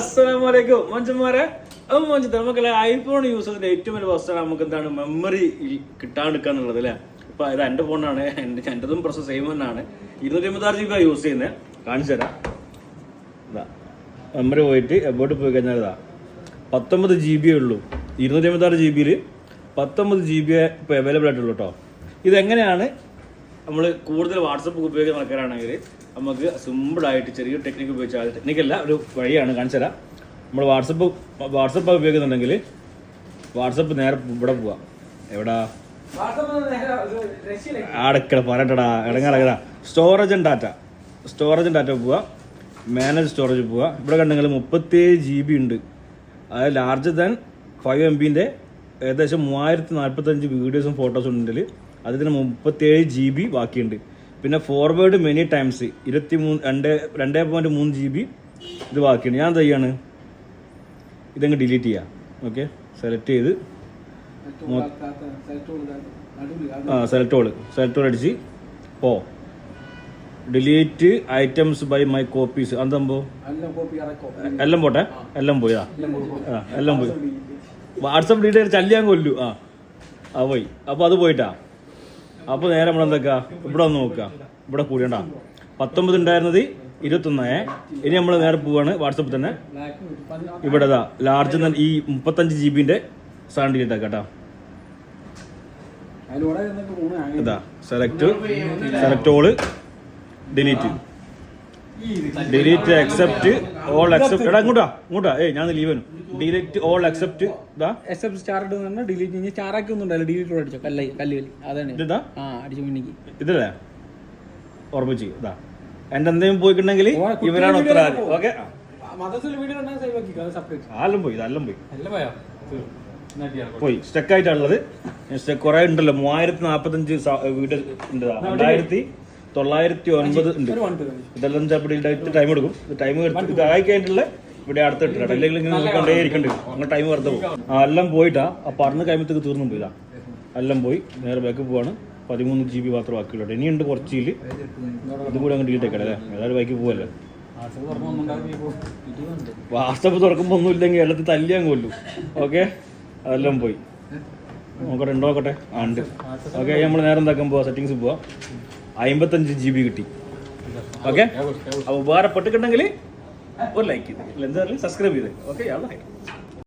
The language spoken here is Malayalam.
അസ്സലാമലൈക്കും മഞ്ചന്മാരെ അപ്പം മഞ്ചത്ത് നമുക്കല്ലേ ഐഫോൺ യൂസ് ചെയ്തിട്ട് ഏറ്റവും വലിയ അവസ്ഥ നമുക്ക് എന്താണ് മെമ്മറി കിട്ടാണ്ടിരിക്കുക എന്നുള്ളത് അല്ലേ? ഇപ്പൊ ഇത് എന്റെ ഫോണാണ് എന്റെ എന്റെതും പ്രശ്നം സെയിം തന്നെയാണ്. ഇരുന്നൂറ്റി അമ്പത്താറ് ജി ബി യൂസ് ചെയ്യുന്നത് കാണിച്ചു തരാം. മെമ്മറി പോയിട്ട് എബോട്ട് പോയി കഴിഞ്ഞാൽ ഇതാ പത്തൊമ്പത് ജി ബി ഉള്ളൂ. ഇരുന്നൂറ്റി അമ്പത്താറ് ജി ബിയിൽ പത്തൊമ്പത് ജി ബി ഇപ്പോൾ അവൈലബിൾ ആയിട്ടുള്ളൂ കേട്ടോ ഇതെങ്ങനെയാണ്? നമ്മൾ കൂടുതൽ വാട്സപ്പ് ഉപയോഗിക്കുന്ന ആൾക്കാരാണെങ്കിൽ നമുക്ക് സിമ്പിളായിട്ട് ചെറിയ ടെക്നിക്ക് ഉപയോഗിച്ചാൽ ടെക്നിക്കല്ല ഒരു വഴിയാണ് കാണിച്ചു തരാം. നമ്മൾ വാട്സപ്പ് വാട്സപ്പ് ഉപയോഗിക്കുന്നുണ്ടെങ്കിൽ വാട്സപ്പ് നേരെ ഇവിടെ പോവാം. എവിടാ? അടക്കട പറയട്ടടാ ഇടങ്ങാറ storage and data storage and data പോവുക മാനേജ് സ്റ്റോറേജ് പോവുക ഇവിടെ കണ്ടെങ്കിൽ മുപ്പത്തേഴ് ജി ബി ഉണ്ട്. അതായത് ലാർജർ ദാൻ ഫൈവ് എം ബിന്റെ ഏകദേശം മൂവായിരത്തി നാൽപ്പത്തഞ്ച് വീഡിയോസും ഫോട്ടോസും ഉണ്ടെങ്കിൽ അതിന് മുപ്പത്തേഴ് ജി ബി ബാക്കിയുണ്ട്. പിന്നെ ഫോർവേഡ് മെനി ടൈംസ് ഇരുപത്തി മൂന്ന് രണ്ട് രണ്ടേ പോയിന്റ് മൂന്ന് ജി ബി ഇത് ബാക്കിയാണ്. ഞാൻ തയ്യാണ് ഇതങ്ങ് ഡിലീറ്റ് ചെയ്യാം. ഓക്കെ സെലക്ട് ചെയ്ത് ആ സെലക്ട് ഓൾ സെലക്ട് ഓൾ അടിച്ച് പോ. Delete items by my copies അതെന്തോ എല്ലാം പോട്ടെ? എല്ലാം പോയാ എല്ലാം പോയി. വാട്സപ്പ് ഡീറ്റെയിൽ ചല്ലിയാൻ കൊല്ലു ആ ആ പോയി. അപ്പോൾ അത് പോയിട്ടാ? അപ്പോൾ നേരെ നമ്മൾ എന്തൊക്കെ ഇവിടെ ഒന്ന് നോക്കുക ഇവിടെ കൂടിയണ്ട. പത്തൊമ്പത് ഉണ്ടായിരുന്നത് ഇരുപത്തൊന്നേ ഇനി നമ്മൾ നേരെ പോവാണ് വാട്സപ്പിൽ തന്നെ. ഇവിടെ ഇതാ ലാർജ് ഈ മുപ്പത്തഞ്ച് ജി ബിന്റെ സാധനം ഡിലീറ്റ് കേട്ടോ ഇതാ select select all delete delete accept all accept എടാ ഇങ്ങോട്ടാ ഇങ്ങോട്ടാ. ഏയ് ഞാൻ ലീവനും ഡിലീറ്റ് ഓൾ അക്സെപ്റ്റ് ഇതാ എഫ് സ്റ്റാർ പറഞ്ഞാൽ ഡിലീറ്റ് കഴിഞ്ഞ് സ്റ്റാറാക്കി ഒന്നും ഉണ്ടല്ലോ ഡിലീറ്റ് അടിച്ചോ? കല്ല കല്ല് കല്ല്. അതാണ് ഇതാ ആ അടിച്ചു മുന്നിക്ക്. ഇതല്ലേ ഓർമ്മിച്ച് ഇതാ. എന്റെ എന്തെങ്കിലും പോയിട്ടുണ്ടെങ്കിൽ ഇവരാണ് ഉത്തരവാദി. ഓക്കെ ആലും പോയി ഇതെല്ലാം പോയി. പോയോ? പോയി. സ്റ്റക്ക് ആയിട്ടുള്ളത് കുറെ ഉണ്ടല്ലോ. മൂവായിരത്തി നാപ്പത്തഞ്ച് വീട് ഉണ്ട് രണ്ടായിരത്തി തൊള്ളായിരത്തി ഒൻപത് ഉണ്ട്. ഇതെല്ലാം ചിലപ്പോൾ ടൈം എടുക്കും. ടൈം എടുത്ത് ഇത് ആയി കഴിഞ്ഞിട്ടുള്ള ഇവിടെ അടുത്ത് ഇട്ടില്ല അല്ലെങ്കിൽ ഇങ്ങനെ ഇരിക്കണ്ടി. അങ്ങനെ ടൈം വെറുതെ പോകും. എല്ലാം പോയിട്ടാ. ആ പറഞ്ഞ കഴിയുമ്പോഴത്തേക്ക് തീർന്നു പോയതാ എല്ലാം പോയി. നേരെ ബാക്ക് പോവാണ്. പതിമൂന്ന് ജി ബി മാത്രം ബാക്കിയുള്ളൂ. ഇനിയുണ്ട് കുറച്ചിൽ ഇതും കൂടെ അങ്ങ് ഡിലീറ്റ് ആക്കട്ടെ അല്ലേ? ഏതായാലും ബാക്കി പോവല്ലേ? വാട്സപ്പ് തുറക്കുമ്പോൾ ഒന്നും ഇല്ലെങ്കിൽ എല്ലാത്തിൽ തല്ലിയാൻ കൊല്ലു. ഓക്കെ അതെല്ലാം പോയി. നോക്കട്ടെ ഉണ്ടോ നോക്കട്ടെ? ആ ഉണ്ട്. ഓക്കെ നമ്മൾ നേരം എന്താക്കാൻ പോവാ? സെറ്റിങ്സ് പോവാ. അമ്പത്തഞ്ച് ജി ബി കിട്ടി. ഓക്കെ അപ്പോൾ ഉപകാരപ്പെട്ടിട്ടുണ്ടെങ്കിൽ ഒരു ലൈക്ക് ചെയ്ത് എന്താ സബ്സ്ക്രൈബ് ചെയ്ത്. Okay yeah